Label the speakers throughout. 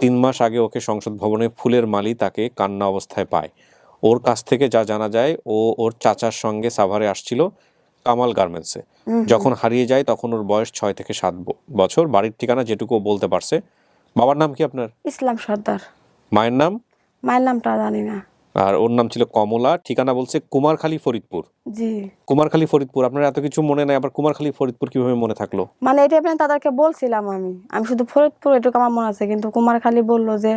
Speaker 1: তিন মাস আগে ওকে সংসদ ভবনে ফুলের মালি তাকে কান্না অবস্থায় পায়। ওর কাছ থেকে যা জানা যায় ও ওর চাচার সঙ্গে সাভারে আসছিল কামাল গার্মেন্টসে। যখন হারিয়ে যায় তখন ওর বয়স ছয় থেকে সাত বছর। বাড়ির ঠিকানা যেটুকু ও বলতে পারছে। বাবার নাম কি আপনার?
Speaker 2: ইসলাম সর্দার।
Speaker 1: মায়ের নাম?
Speaker 2: মায়ের নামটা জানি না।
Speaker 1: আর ওর নাম ছিল কমলা ঠিকানা বলছে কুমারখালী ফরিদপুর।
Speaker 2: জি।
Speaker 1: কুমারখালী ফরিদপুর আপনার এত কিছু মনে নাই আবার কুমারখালী ফরিদপুর কীভাবে মনে থাকল?
Speaker 2: মানে এটা আমি তাদেরকে বলছিলাম আমি। আমি শুধু ফরিদপুর এটুকু আমার মনে আছে কিন্তু কুমারখালী বলল যে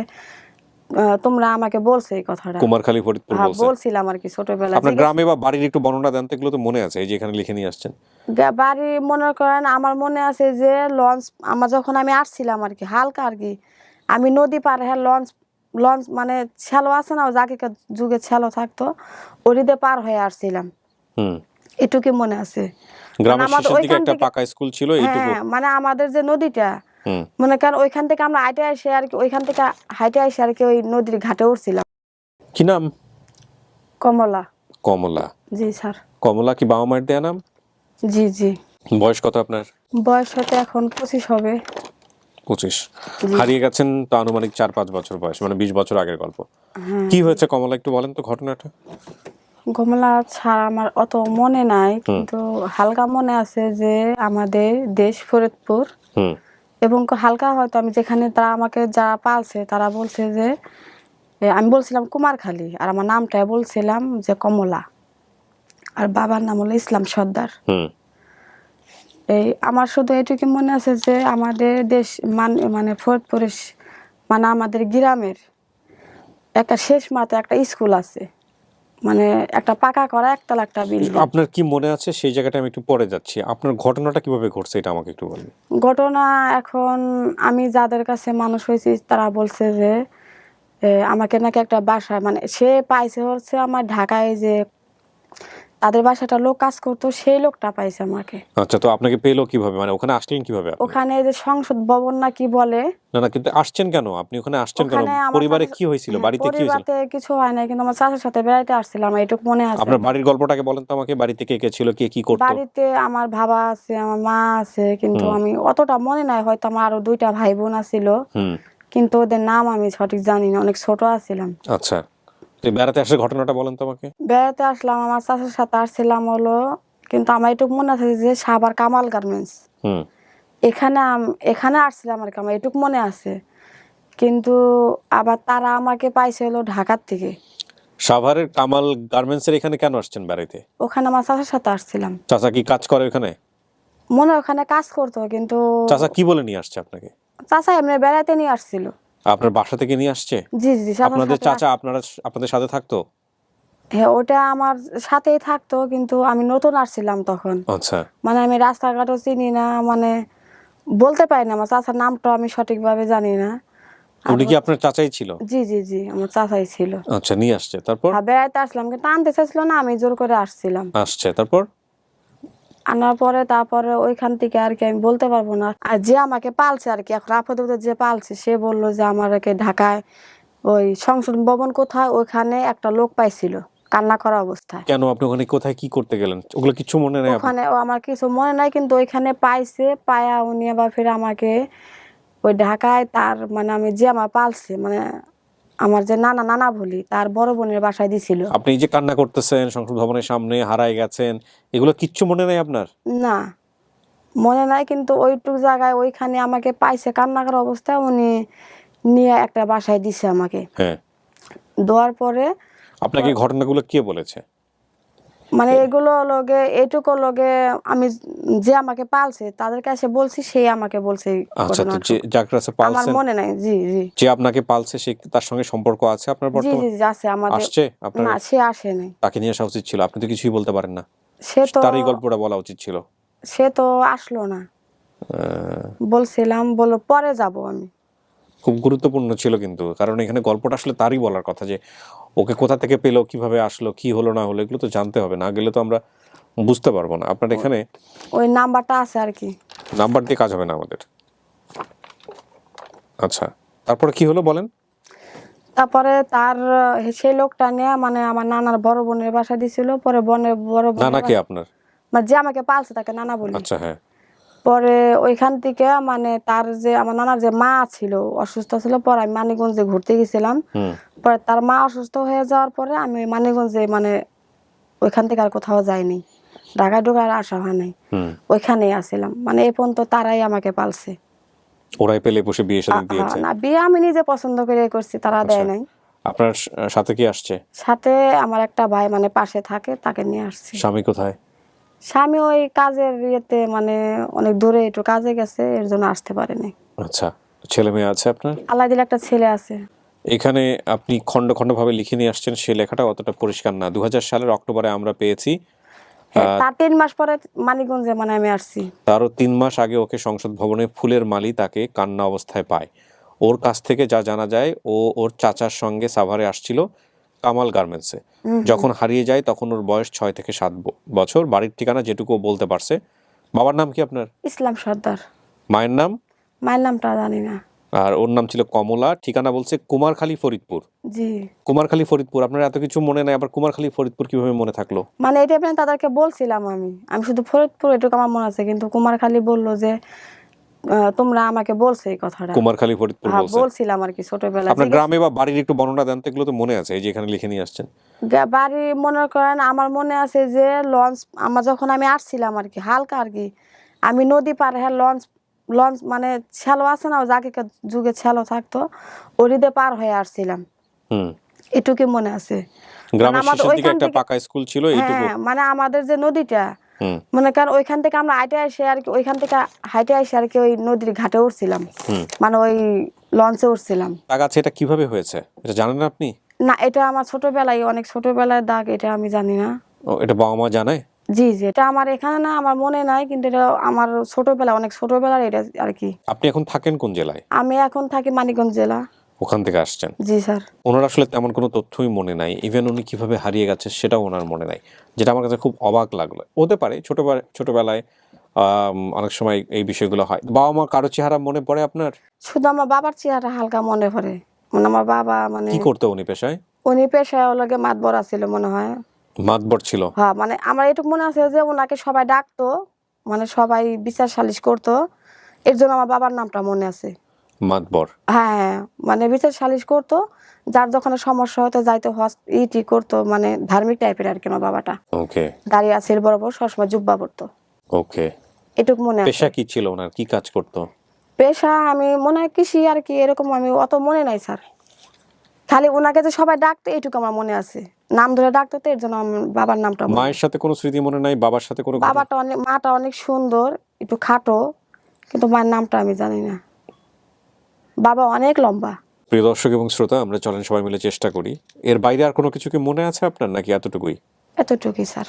Speaker 2: তোমরা আমাকে বলছে এই কথাটা।
Speaker 1: কুমারখালী ফরিদপুর
Speaker 2: হ্যাঁ,
Speaker 1: বলছে।
Speaker 2: বলছিলাম আর কি ছোটবেলায়
Speaker 1: আপনার গ্রামে বা বাড়ির একটু বর্ণনা দেন তো এগুলো তো মনে আছে এই যে এখানে লিখে নিয়ে আসছেন।
Speaker 2: বাড়ি মনে করেন আমার মনে আছে যে লঞ্চ আমার যখন আমি আসছিলাম আর কি হালকা আর কি আমি নদী পার হ্যাঁ লঞ্চ লঞ্চ মানে শ্যালো আছে না যাকে যুগে শ্যালো থাকতো ওরিতে পার হয়ে আসছিলাম। এটুকু মনে আছে।
Speaker 1: একটা পাকা স্কুল ছিল
Speaker 2: হ্যাঁ মানে আমাদের যে নদীটা মনে করেন ওইখান থেকে আমরা হাইটে আসে আর কি ওইখান থেকে হাইটে আসে আর কি ওই নদীর ঘাটে উঠছিলাম।
Speaker 1: কি নাম?
Speaker 2: কমলা।
Speaker 1: কমলা।
Speaker 2: জি স্যার।
Speaker 1: কমলা কি বাবা মায়ের দেয়া নাম?
Speaker 2: জি জি।
Speaker 1: বয়স কত আপনার?
Speaker 2: বয়স হতে এখন পঁচিশ হবে।
Speaker 1: পঁচিশ। হারিয়ে গেছেন তো আনুমানিক চার পাঁচ বছর বয়স মানে বিশ বছর আগের গল্প।
Speaker 2: হ্যাঁ।
Speaker 1: কি হয়েছে কমলা একটু বলেন তো ঘটনাটা।
Speaker 2: কমলা ছাড়া আমার অত মনে নাই কিন্তু হালকা মনে আছে যে আমাদের দেশ ফরিদপুর। এবং হালকা হয়তো আমি যেখানে তারা আমাকে যারা পালছে তারা বলছে যে আমি বলছিলাম কুমারখালী আর আমার নামটা বলছিলাম যে কমলা। আর বাবার নাম হলো ইসলাম সর্দার। এই আমার শুধু এটুকু মনে আছে যে আমাদের দেশ মানে মানে ফরিদপুরের মানে আমাদের গ্রামের একটা শেষ মাঠে একটা স্কুল আছে। মানে একটা পাকা করা একতলা একটা বিল্ডিং।
Speaker 1: আপনার কি মনে আছে? সেই জায়গাটা আমি একটু পরে যাচ্ছি। আপনার ঘটনাটা কীভাবে ঘটছে এটা আমাকে একটু বলবেন
Speaker 2: ঘটনা এখন আমি যাদের কাছে মানুষ হয়েছি তারা বলছে যে আমাকে নাকি একটা বাসায় মানে সে পাইছে হচ্ছে আমার ঢাকায় যে তাদের বাসাটা লোক কাজ করতো সেই লোকটা পাইছে আমাকে।
Speaker 1: আচ্ছা তো আপনাকে পেল কীভাবে? মানে ওখানে আসলেন কীভাবে আপনি?
Speaker 2: ওখানে যে সংসদ ভবন না কি বলে?
Speaker 1: না না কিন্তু আসছেন কেন? আপনি ওখানে আসছেন কেন?
Speaker 2: ওখানে আমার
Speaker 1: পরিবারে
Speaker 2: চাচা-
Speaker 1: কি হয়েছিল?
Speaker 2: হ্যাঁ,
Speaker 1: বাড়িতে কি হয়েছিল?
Speaker 2: পরিবারে কিছু হয় না কিন্তু আমার চাচার সাথে বেড়াইতে আসছিলাম এটুকু মনে আছে।
Speaker 1: আপনার বাড়ির গল্পটাকে বলেন তো আমাকে বাড়িতে কে কে ছিল কে কি করতো?
Speaker 2: বাড়িতে আমার বাবা আছে আমার মা আছে কিন্তু
Speaker 1: হুম।
Speaker 2: আমি অতটা মনে নাই হয়তো আমার আরও দুইটা ভাই বোন আছিল।
Speaker 1: হুম।
Speaker 2: কিন্তু ওদের নাম আমি সঠিক জানি না অনেক ছোট আছিলাম।
Speaker 1: আচ্ছা। বেড়াতে আসার ঘটনাটা বলেন তো আমাকে।
Speaker 2: বেড়াতে আসলাম আমার চাচার সাথে আসছিলাম হলো কিন্তু আমার এটুকু মনে আছে যে সাবার কামাল গার্মেন্টস। এখানে এখানে আসছিলাম আর কি আমার এটুকু মনে আছে। কিন্তু আবার তারা আমাকে পাইছে হলো ঢাকার থেকে।
Speaker 1: সাভারের কামাল গার্মেন্টস এর এখানে কেন আসছেন বেড়াইতে?
Speaker 2: ওখানে আমার চাচার সাথে আসছিলাম।
Speaker 1: চাচা কি কাজ করে ওখানে?
Speaker 2: মনে হয় ওখানে কাজ করতো কিন্তু
Speaker 1: চাচা কি বলে নিয়ে আসছে আপনাকে?
Speaker 2: চাচা এমনি বেড়াতে নিয়ে আসছিল।
Speaker 1: আপনার বাসা থেকে নিয়ে আসছে?
Speaker 2: জি জি
Speaker 1: আপনাদের চাচা আপনারা আপনাদের সাথে থাকতো?
Speaker 2: হ্যাঁ ওটা আমার সাথেই থাকতো কিন্তু আমি নতুন আসছিলাম তখন।
Speaker 1: আচ্ছা।
Speaker 2: মানে আমি রাস্তাঘাটও চিনি না মানে বলতে পারি না আমার চাচার নামটা আমি সঠিকভাবে জানি না।
Speaker 1: উনি কি আপনার চাচাই ছিল?
Speaker 2: জি জি জি আমার চাচাই ছিল।
Speaker 1: আচ্ছা নিয়ে আসছে। তারপর?
Speaker 2: আর বেড়াইতে আসলাম কিন্তু আনতে চাইছিল না আমি জোর করে আসছিলাম।
Speaker 1: আসছে। তারপর?
Speaker 2: আনার পরে তারপরে ওইখান থেকে আর কি আমি বলতে পারব না। আর যে আমাকে পালছে আর কি এখন আপাতত যে পালছে সে বলল যে আমাকে ঢাকায় ওই সংসদ ভবন কোথায় ওইখানে একটা লোক পাইছিল কান্না করা অবস্থায়।
Speaker 1: কেন? আপনি ওখানে কোথায় কি করতে গেলেন? ওগুলো কিছু মনে নেই
Speaker 2: ওখানে ও আমার কিছু মনে নাই কিন্তু ওইখানে পাইছে পায়া উনি আবার ফির আমাকে ওই ঢাকায় তার মানে আমি যে আমার পালছে মানে আমার যে নানা নানা বলি তার বড় বোনের বাসায় দিছিল।
Speaker 1: আপনি এই যে কান্না করতেছেন সংসদ ভবনের সামনে হারায় গেছেন এগুলো কিচ্ছু মনে নাই আপনার?
Speaker 2: না মনে নাই কিন্তু ওইটুক জায়গায় ওইখানে আমাকে পাইছে কান্না করার অবস্থায় উনি নিয়ে একটা বাসায় দিছে আমাকে।
Speaker 1: হ্যাঁ।
Speaker 2: দেওয়ার পরে
Speaker 1: আপনাকে ঘটনাগুলো কে বলেছে?
Speaker 2: মানে এগুলো লগে এইটুকু লগে আমি যে আমাকে পালছে তাদের কাছে বলছি সে আমাকে বলছে
Speaker 1: আচ্ছা তো যে যার কাছে
Speaker 2: আমার মনে নাই জি জি।
Speaker 1: যে আপনাকে পালছে সে তার সঙ্গে সম্পর্ক আছে আপনার বর্তমানে
Speaker 2: জি জি, আছে আমাদের
Speaker 1: আসছে আপনার
Speaker 2: না সে আসে নাই।
Speaker 1: তাকে নিয়ে আসা উচিত ছিল। আপনি তো কিছুই বলতে পারেন না।
Speaker 2: সে তো
Speaker 1: তার এই গল্পটা বলা উচিত ছিল।
Speaker 2: সে তো আসলো না। বলছিলাম বলো পরে যাব আমি।
Speaker 1: খুব গুরুত্বপূর্ণ ছিল কিন্তু কারণ এখানে গল্পটা আসলে তারই বলার কথা যে ওকে কোথা থেকে পেল কীভাবে আসলো কি হলো না হলো এগুলো তো জানতে হবে। না গেলে তো আমরা বুঝতে পারব না। আপনার এখানে
Speaker 2: ওই নাম্বারটা আছে আর কি।
Speaker 1: নাম্বার দিয়ে কাজ হবে না আমাদের। আচ্ছা তারপরে কি হলো বলেন?
Speaker 2: তারপরে তার সেই লোকটা নিয়ে মানে আমার নানার বড় বোনের বাসা দিছিল পরে বোনের বড় বোনের
Speaker 1: নানা কে আপনার?
Speaker 2: মানে যে আমাকে পালছে তাকে নানা বলি।
Speaker 1: আচ্ছা হ্যাঁ।
Speaker 2: পরে ওইখান থেকে মানে তার যে আমার নানার যে মা ছিল অসুস্থ ছিল পরে আমি মানিকগঞ্জে ঘুরতে গেছিলাম। পরে তার মা অসুস্থ হয়ে যাওয়ার পরে আমি মানিকগঞ্জে মানে ওইখান থেকে আর কোথাও যাইনি। ঢাকায় ঢোকার আসা হয় নাই। ওইখানেই আসছিলাম। মানে এই পর্যন্ত তারাই আমাকে পালছে।
Speaker 1: ওরাই পেলে বসে বিয়ে শাদী দিয়েছে?
Speaker 2: না বিয়ে আমি নিজে পছন্দ করে করছি তারা দেয়
Speaker 1: আচ্ছা।
Speaker 2: নাই।
Speaker 1: আপনার সাথে কি আসছে?
Speaker 2: সাথে আমার একটা ভাই মানে পাশে থাকে তাকে নিয়ে আসছি।
Speaker 1: স্বামী কোথায়?
Speaker 2: স্বামী ওই কাজের ইয়েতে মানে অনেক দূরে একটু কাজে গেছে এর জন্য আসতে পারেনি।
Speaker 1: আচ্ছা ছেলে মেয়ে আছে আপনার?
Speaker 2: আল্লাহ দিলে একটা ছেলে আছে।
Speaker 1: এখানে আপনি খণ্ড ভাবে লিখে নিয়ে আসছেন সেই লেখাটা অতটা পরিষ্কার না। দু হাজার সালের অক্টোবরে আমরা পেয়েছি।
Speaker 2: হ্যাঁ, তার তিন মাস পরে মানিকগঞ্জে মানে আমি আসছি।
Speaker 1: তারও তিন মাস আগে ওকে সংসদ ভবনে ফুলের মালি তাকে কান্না অবস্থায় পায়। ওর কাছ থেকে যা জানা যায় ও ওর চাচার সঙ্গে সাভারে আসছিল। কামাল গার্মেন্টসে। যখন হারিয়ে যায় তখন ওর বয়স ছয় থেকে সাত বছর। বাড়ির ঠিকানা যেটুকু বলতে পারছে। বাবার নাম কি আপনার?
Speaker 2: ইসলাম সর্দার।
Speaker 1: মায়ের নাম?
Speaker 2: মায়ের নামটা জানি না।
Speaker 1: আর ওর নাম ছিল কমলা ঠিকানা বলছে কুমারখালী ফরিদপুর।
Speaker 2: জি।
Speaker 1: কুমারখালী ফরিদপুর আপনার এত কিছু মনে নাই আবার কুমারখালী ফরিদপুর কীভাবে মনে থাকল?
Speaker 2: মানে এটা আমি তাদেরকে বলছিলাম আমি। আমি শুধু ফরিদপুর এটুকু আমার মনে আছে কিন্তু কুমারখালী বলল যে তোমরা আমাকে বলছে এই কথাটা।
Speaker 1: কুমারখালী ফরিদপুর
Speaker 2: হ্যাঁ
Speaker 1: বলছে।
Speaker 2: বলছিলাম আর কি ছোটবেলায়।
Speaker 1: আপনার গ্রামে বা বাড়ির একটু বর্ণনা দেন তো এগুলো তো মনে আছে এই যে এখানে লিখে নিয়ে আসছেন।
Speaker 2: বাড়ি মনে করেন আমার মনে আছে যে লঞ্চ আমার যখন আমি আসছিলাম আর কি হালকা আর কি আমি নদী পার হ্যাঁ লঞ্চ লঞ্চ মানে ছেলো আছে না যাকে যুগে ছেলো থাকতো ওরিদে পার হয়ে আসছিলাম। এটুকু মনে আছে।
Speaker 1: গ্রামের শেষের দিকে একটা পাকা স্কুল ছিল এইটুকু।
Speaker 2: হ্যাঁ মানে আমাদের যে নদীটা মনে করেন ওইখান থেকে আমরা হাইটে এসে আর কি ওইখান থেকে হাইটে এসে আর কি ওই নদীর ঘাটে উঠছিলাম। মানে ওই লঞ্চে উঠছিলাম।
Speaker 1: দাগ আছে এটা কীভাবে হয়েছে? এটা জানেন না আপনি?
Speaker 2: না এটা আমার ছোটবেলায় অনেক ছোটবেলার দাগ এটা আমি জানি না।
Speaker 1: ও এটা বাবা মা জানায়
Speaker 2: জি জি এটা আমার এখানে না আমার মনে নাই কিন্তু এটা আমার ছোটবেলা অনেক ছোটবেলার এটা আর কি।
Speaker 1: আপনি এখন থাকেন কোন জেলায়?
Speaker 2: আমি এখন থাকি মানিকগঞ্জ জেলা।
Speaker 1: ওখান থেকে আসছেন।
Speaker 2: জি স্যার।
Speaker 1: ওনার আসলে তেমন কোনো তথ্যই মনে নাই। ইভেন উনি কীভাবে হারিয়ে গেছে সেটাও ওনার মনে নাই। যেটা আমার কাছে খুব অবাক লাগল। হতে পারে ছোটবেলায় ছোটবেলায় অনেক সময় এই বিষয়গুলো হয়। বাবা মা কারও চেহারা মনে পড়ে আপনার?
Speaker 2: শুধু আমার বাবার চেহারা হালকা মনে পড়ে। মানে আমার বাবা মানে
Speaker 1: কি করতো উনি পেশায়?
Speaker 2: উনি পেশায় ওলাগে মাতবর ছিল মনে হয়।
Speaker 1: মাতবর ছিল?
Speaker 2: হ্যাঁ মানে আমার এটুকু মনে আছে যে ওনাকে সবাই ডাকতো। মানে সবাই বিচার সালিশ করতো। এর জন্য আমার বাবার নামটা মনে আছে।
Speaker 1: মাতবর।
Speaker 2: হ্যাঁ হ্যাঁ মানে বিচার সালিশ করতো যার যখন সমস্যা হতো যাইতো ইটি করতো মানে ধার্মিক টাইপের আর কি আমার বাবাটা।
Speaker 1: ওকে।
Speaker 2: দাঁড়িয়ে আছে বরাবর সবসময় জুব্বা পড়তো
Speaker 1: ওকে।
Speaker 2: এটুকু মনে আছে।
Speaker 1: পেশা কি ছিল ওনার? কি কাজ করতো?
Speaker 2: পেশা আমি মনে হয় কৃষি আর কি এরকম আমি অত মনে নাই স্যার। খালি ওনাকে যে সবাই ডাকতো এটুকু আমার মনে আছে। নাম ধরে ডাকতো তো এর জন্য বাবার নামটা
Speaker 1: মায়ের সাথে কোনো স্মৃতি মনে নাই? বাবার সাথে কোনো
Speaker 2: বাবাটা অনেক মাটা অনেক সুন্দর একটু খাটো কিন্তু মায়ের নামটা আমি জানি না। বাবা অনেক লম্বা।
Speaker 1: প্রিয় দর্শক এবং শ্রোতা আমরা চলেন সবাই মিলে চেষ্টা করি। এর বাইরে আর কোনো কিছু কি মনে আছে আপনার নাকি এতটুকুই?
Speaker 2: এতটুকুই স্যার।